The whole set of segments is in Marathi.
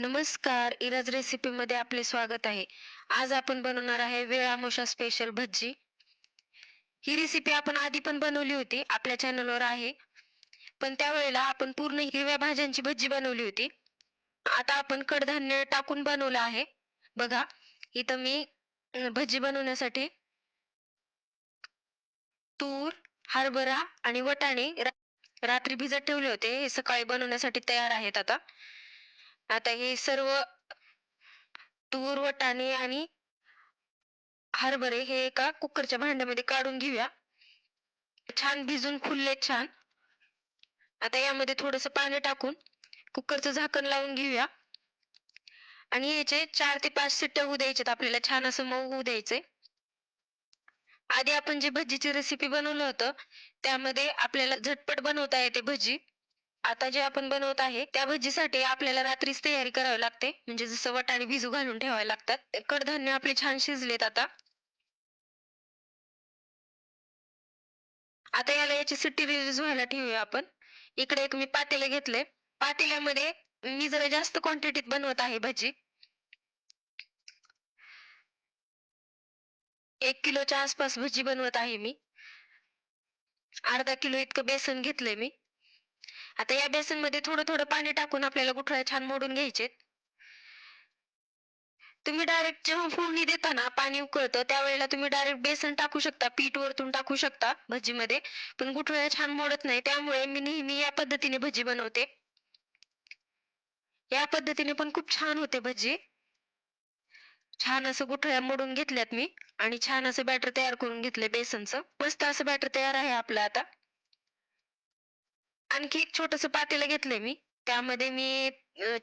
नमस्कार इराज रेसिपी मध्ये आपले स्वागत आहे. आज आपण बनवणार आहे वेळामोशा स्पेशल भज्जी. ही रेसिपी आपण आधी पण बनवली होती आपल्या चॅनलवर आहे. पण त्यावेळेला आपण पूर्ण हिरव्या भाज्यांची भज्जी बनवली होती. आता आपण कडधान्य टाकून बनवलं आहे. बघा इथं मी भज्जी बनवण्यासाठी तूर हरभरा आणि वटाणे रात्री भिजत ठेवले होते. हे सकाळी बनवण्यासाठी तयार आहेत आता. आता हे सर्व तूर वटाणे आणि हरभरे हे एका कुकरच्या भांड्यामध्ये काढून घेऊया. छान भिजून फुलले छान. आता यामध्ये थोडस पाणी टाकून कुकरचं झाकण लावून घेऊया. आणि याचे चार ते पाच सिट्ट्या होऊ द्यायच्यात आपल्याला छान असं मऊ होऊ द्यायचे. आधी आपण जे भजीची रेसिपी बनवलं होतं त्यामध्ये आपल्याला झटपट बनवता येते भजी. आता जे आपण बनवत आहे त्या भजीसाठी आपल्याला रात्रीच तयारी करावी लागते. म्हणजे जसं वटाणे भिजू घालून ठेवावे लागतात. कडधान्य आपले छान शिजलेत आता. आता याला याची सिट्टी रिलीज व्हायला ठेवूया आपण. इकडे एक मी पातेले घेतले. पातेल्यामध्ये मी जरा जास्त क्वांटिटीत बनवत आहे भजी. एक किलोच्या आसपास भजी बनवत आहे मी. अर्धा किलो इतकं बेसन घेतलंय मी. आता या बेसनमध्ये थोडं थोडं पाणी टाकून आपल्याला गुठळ्या छान मोडून घ्यायचे. तुम्ही डायरेक्ट जेव्हा फोडणी देताना पाणी उकळतं त्यावेळेला तुम्ही डायरेक्ट बेसन टाकू शकता पीठ वरतून टाकू शकता भजीमध्ये. पण गुठळ्या छान मोडत नाही त्यामुळे मी नेहमी या पद्धतीने भजी बनवते. या पद्धतीने पण खूप छान होते भजी. छान असं गुठळ्या मोडून घेतल्यात मी. आणि छान असं बॅटर तयार करून घेतलंय बेसनचं. मस्त असं बॅटर तयार आहे आपलं आता. आणखी एक छोटस पातेलं घेतलंय मी. त्यामध्ये मी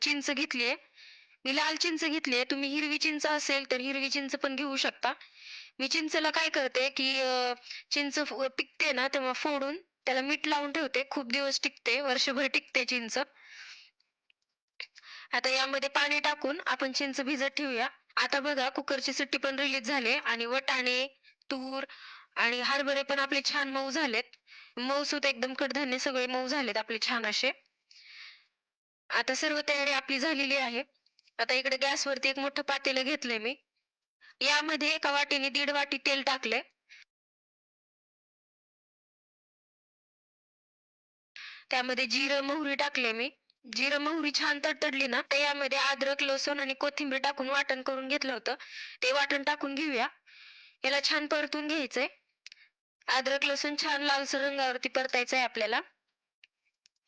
चिंच घेतलीये. मी लाल चिंच घेतलीये. तुम्ही हिरवी चिंच असेल तर हिरवी चिंच पण घेऊ शकता. मी चिंचला काय करते की चिंच पिकते ना तेव्हा फोडून त्याला मीठ लावून ठेवते. खूप दिवस टिकते. वर्षभर टिकते चिंच. आता यामध्ये पाणी टाकून आपण चिंच भिजत ठेवूया. आता बघा कुकरची सुट्टी पण रिलीज झाली आणि वटाणे तूर आणि हरभरे पण आपले छान मऊ झालेत. मऊसूत एकदम कडधान्य सगळे मऊ झालेत आपले छान असे. आता सर्व तयारी आपली झालेली आहे. आता इकडे गॅसवरती एक मोठं पातेलं घेतलंय मी. यामध्ये एका वाटीने दीड वाटी तेल टाकलंय. त्यामध्ये जिरं मोहरी टाकले मी. जिरं मोहरी छान तडतडली ना तर यामध्ये अद्रक लसूण आणि कोथिंबीर टाकून वाटण करून घेतलं होतं. ते वाटण टाकून घेऊया. याला छान परतून घ्यायचंय. अद्रक लसूण छान लालसर रंगावरती परतायचंय आपल्याला.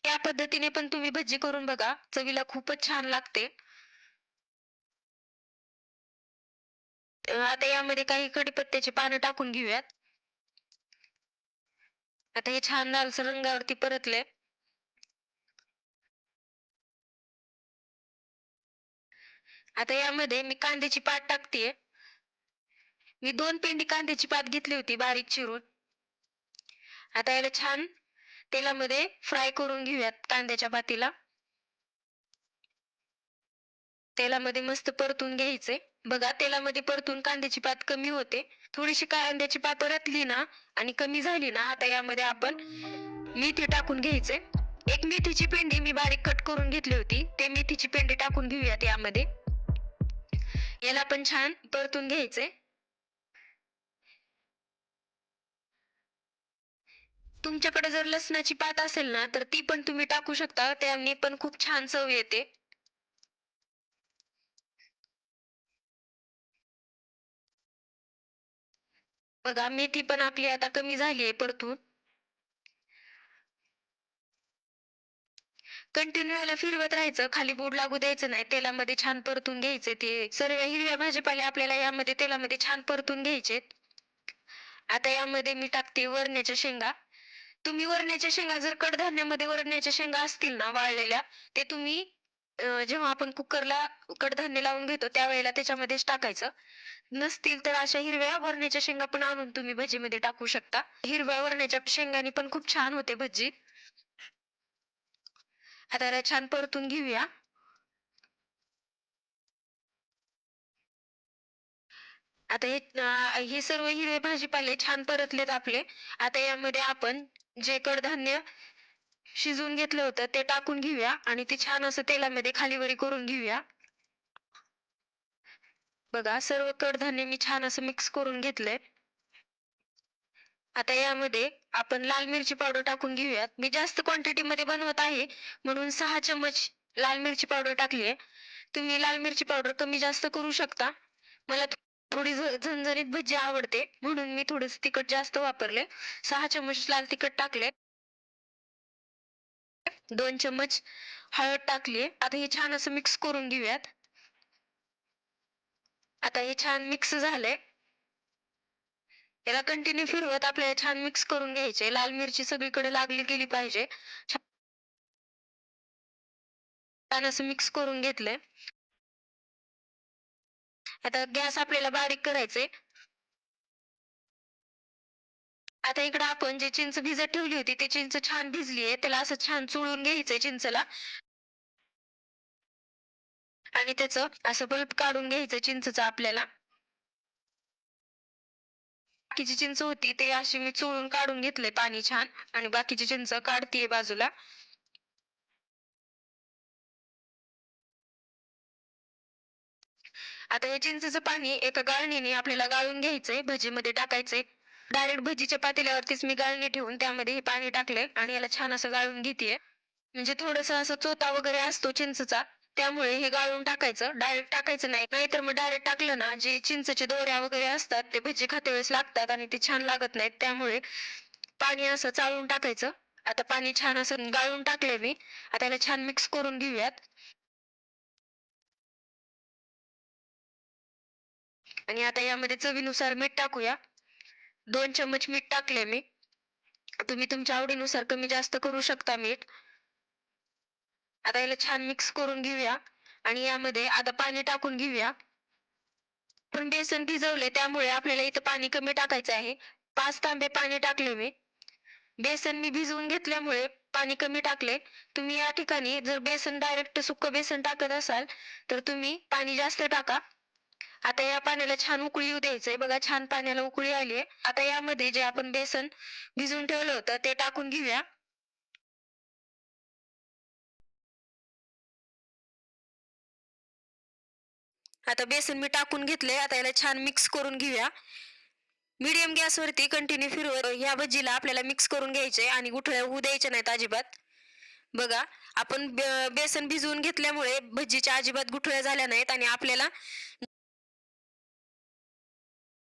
या पद्धतीने पण तुम्ही भजी करून बघा. चवीला खूपच छान लागते. आता यामध्ये काही कडीपत्त्याची पानं टाकून घेऊयात. आता हे छान लालसर रंगावरती परतले आता यामध्ये मी कांद्याची पात टाकतेय. मी दोन पेंडी कांद्याची पात घेतली होती बारीक चिरून. आता याला छान तेलामध्ये फ्राय करून घेऊयात कांद्याच्या पातीला तेलामध्ये मस्त परतून घ्यायचे. बघा तेलामध्ये परतून कांद्याची पात कमी होते. थोडीशी कांद्याची पात परतली ना आणि कमी झाली ना आता यामध्ये आपण मेथी टाकून घ्यायचे. एक मेथीची पेंडी मी बारीक कट करून घेतली होती. ते मेथीची पेंडी टाकून घेऊयात यामध्ये. याला पण छान परतून घ्यायचे. तुमच्याकडे जर लसणाची पात असेल ना तर ती पण तुम्ही टाकू शकता. त्याने पण खूप छान चव येते. बघा मेथी पण आपली आता कमी झाली आहे परतून. कंटिन्यू याला फिरवत राहायचं. खाली बोर्ड लागू द्यायचं नाही. तेलामध्ये छान परतून घ्यायचे ते. सर्व हिरव्या भाजीपाले आपल्याला यामध्ये तेलामध्ये छान परतून घ्यायचे आता यामध्ये मी टाकते वरण्याच्या शेंगा. तुम्ही वरण्याच्या शेंगा जर कडधान्यामध्ये वरण्याच्या शेंगा असतील ना वाळलेल्या ते तुम्ही जेव्हा आपण कुकरला कडधान्य लावून घेतो त्यावेळेला त्याच्यामध्येच टाकायचं. नसतील तर अशा हिरव्या वरण्याच्या शेंगा पण आणून तुम्ही भजीमध्ये टाकू शकता. हिरव्या वरण्याच्या शेंगांनी पण खूप छान होते भजी. आता छान परतून घेऊया. आता हे हे सर्व हिरवे भाजीपाले छान परतलेत आपले. आता यामध्ये आपण जे कडधान्य शिजवून घेतलं होतं ते टाकून घेऊया आणि ते छान असं तेलामध्ये खालीवरी करून घेऊया. बघा सर्व कडधान्य मी छान असं मिक्स करून घेतलंय. आता यामध्ये आपण लाल मिरची पावडर टाकून घेऊयात. मी जास्त क्वांटिटी मध्ये बनवत आहे म्हणून सहा चमच लाल मिरची पावडर टाकली आहे तुम्ही लाल मिरची पावडर कमी जास्त करू शकता. मला थोडी झ- झणझणीत भजी आवडते. म्हणून मी थोडस तिखट जास्त वापरले. सहा चमच लाल तिखट टाकले. दोन चमच हळद टाकली. आता हे छान असं मिक्स करून घेऊयात. आता हे छान मिक्स झालंय. याला कंटिन्यू फिरवत आपल्याला छान मिक्स करून घ्यायचे लाल मिरची सगळीकडे लागली गेली पाहिजे. छान असं मिक्स करून घेतलंय. आता गॅस आपल्याला बारीक करायचे आता इकडे आपण जे चिंच भिजत ठेवली होती ते चिंच छान भिजली आहे. त्याला असं छान चुळून घ्यायचंय चिंचला. आणि त्याचं असं बल्ब काढून घ्यायचं चिंचचं आपल्याला. बाकीची चिंच होती ते अशी मी चोळून काढून घेतलंय पाणी छान. आणि बाकीची चिंच काढतीये बाजूला. आता हे चिंचेचं पाणी एका गाळणीने आपल्याला गाळून घ्यायचंय भजीमध्ये टाकायचंय. डायरेक्ट भजीच्या पातेल्यावरतीच मी गाळणी ठेवून त्यामध्ये हे पाणी टाकलंय आणि याला छान असं गाळून घेते म्हणजे थोडस असं चोता वगैरे असतो चिंचचा त्यामुळे हे गाळून टाकायचं. डायरेक्ट टाकायचं नाही नाहीतर मग डायरेक्ट टाकलं ना जे चिंचचे दोऱ्या वगैरे असतात ते भजी खाते वेळेस लागतात आणि ते छान लागत नाहीत. त्यामुळे पाणी असं चाळून टाकायचं. आता पाणी छान असं गाळून टाकलंय मी. आता याला छान मिक्स करून घेऊयात. आणि आता यामध्ये चवीनुसार मीठ टाकूया. दोन चम्मच मीठ टाकले मी. तुम्ही तुमच्या आवडीनुसार कमी जास्त करू शकता मीठ. आता याला छान मिक्स करून घेऊया. आणि यामध्ये आता पाणी टाकून घेऊया. पण बेसन भिजवले त्यामुळे आपल्याला इथं पाणी कमी टाकायचं आहे. पाच तांबे पाणी टाकले मी. बेसन मी भिजवून घेतल्यामुळे पाणी कमी टाकले. तुम्ही या ठिकाणी जर बेसन डायरेक्ट सुक्क बेसन टाकत असाल तर तुम्ही पाणी जास्त टाका. आता या पाण्याला छान उकळी येऊ द्यायचंय. बघा छान पाण्याला उकळी आली आहे. आता यामध्ये जे आपण बेसन भिजवून ठेवलं होतं ते टाकून घेऊया. आता बेसन मी टाकून घेतले आता याला छान मिक्स करून घेऊया. मीडियम गॅसवरती कंटिन्यू फिरवत ह्या भजीला आपल्याला मिक्स करून घ्यायचे आणि गुठळ्या होऊ द्यायच्या नाहीत अजिबात. बघा आपण बेसन भिजवून घेतल्यामुळे भजीच्या अजिबात गुठळ्या झाल्या नाहीत आणि आपल्याला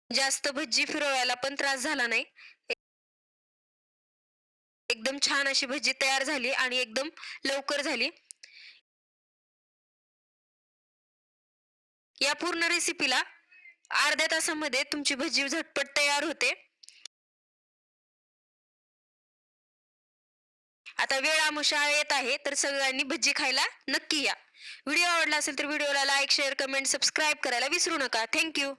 जास्त भजी फिरवायला पण त्रास झाला नाही. एकदम छान अशी भजी तयार झाली आणि एकदम लवकर झाली. या पूर्ण रेसिपीला अर्ध्या तासामध्ये तुमची भजी झटपट तयार होते. आता वेळ आमुषा येत आहे तर सगळ्यांनी भजी खायला नक्की या. व्हिडिओ आवडला असेल तर व्हिडिओला लाईक शेअर कमेंट सबस्क्राईब करायला विसरू नका. थँक्यू